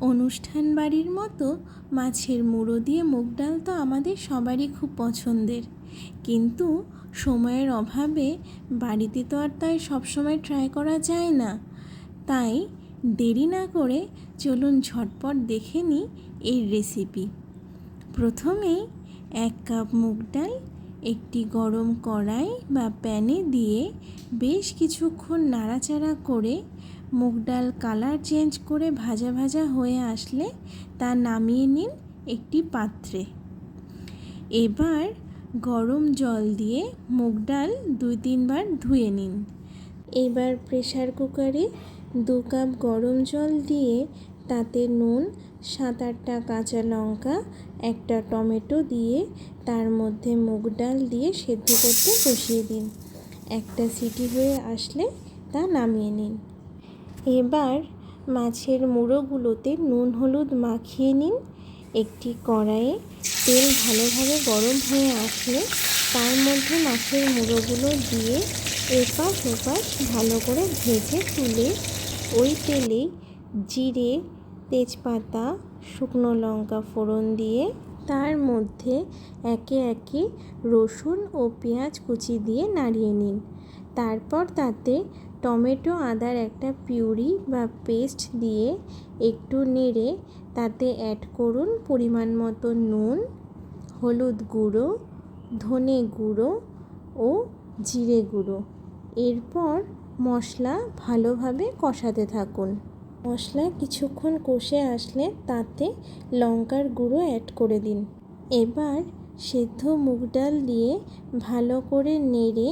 অনুষ্ঠান বাড়ির মতো মাছের মুড়ো দিয়ে মুগ ডাল তো আমাদের সবারই খুব পছন্দের। কিন্তু সময়ের অভাবে বাড়িতে তো আর তাই সবসময় ট্রাই করা যায় না। তাই দেরি না করে চলুন ঝটপট দেখে নিই এই রেসিপি প্রথমেই এক কাপ মুগ ডাল, একটি গরম কড়াই বা প্যানে দিয়ে বেশ কিছুক্ষণ নাড়াচাড়া করে মুগ ডাল কালার চেঞ্জ করে ভাজা ভাজা হয়ে আসলে তা নামিয়ে নিন একটি পাত্রে। এবার গরম জল দিয়ে মুগ ডাল দুই তিনবার ধুয়ে নিন। এবার প্রেসার কুকারে দু কাপ গরম জল দিয়ে তাতে নুন, সাত আটটা কাঁচা লঙ্কা, একটা টমেটো দিয়ে তার মধ্যে মুগ ডাল দিয়ে সেদ্ধ করতে বসিয়ে দিন। একটা সিটি হয়ে আসলে তা নামিয়ে নিন। এবার মাছের মুড়োগুলোতে নুন হলুদ মাখিয়ে নিন। একটি কড়াইয়ে তেল ভালোভাবে গরম হয়ে আসলে তার মধ্যে মাছের মুড়োগুলো দিয়ে এপাশ ওপাশ ভালো করে ভেজে তুলে ওই তেলেই জিরে, তেজপাতা, শুকনো লঙ্কা ফোড়ন দিয়ে তার মধ্যে একে একে রসুন ও পেঁয়াজ কুচি দিয়ে নাড়িয়ে নিন। তারপর তাতে টমেটো, আদার একটা পিউরি বা পেস্ট দিয়ে একটু নেড়ে তাতে অ্যাড করুন পরিমাণ মতো নুন, হলুদ গুঁড়ো, ধনে গুঁড়ো ও জিরে গুঁড়ো। এরপর মশলা ভালোভাবে কষাতে থাকুন। মশলা কিছুক্ষণ কষে আসলে তাতে লঙ্কার গুঁড়ো অ্যাড করে দিন। এবার সেদ্ধ মুগ ডাল দিয়ে ভালো করে নেড়ে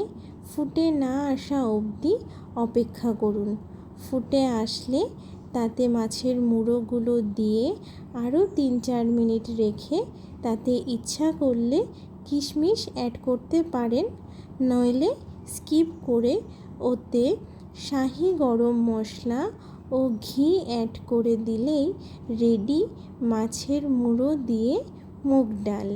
ফুটে না আসা অবধি অপেক্ষা করুন। ফুটে আসলে তাতে মাছের মুড়োগুলো দিয়ে আরও তিন চার মিনিট রেখে তাতে ইচ্ছা করলে কিশমিশ অ্যাড করতে পারেন। নইলে স্কিপ করে ওতে শাহি গরম মশলা ও ঘি অ্যাড করে দিলেই রেডি মাছের মুড়ো দিয়ে মুগ ডাল।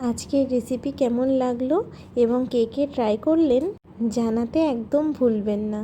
আজকের রেসিপি কেমন লাগল এবং কে কে ট্রাই করলেন জানাতে একদম ভুলবেন না।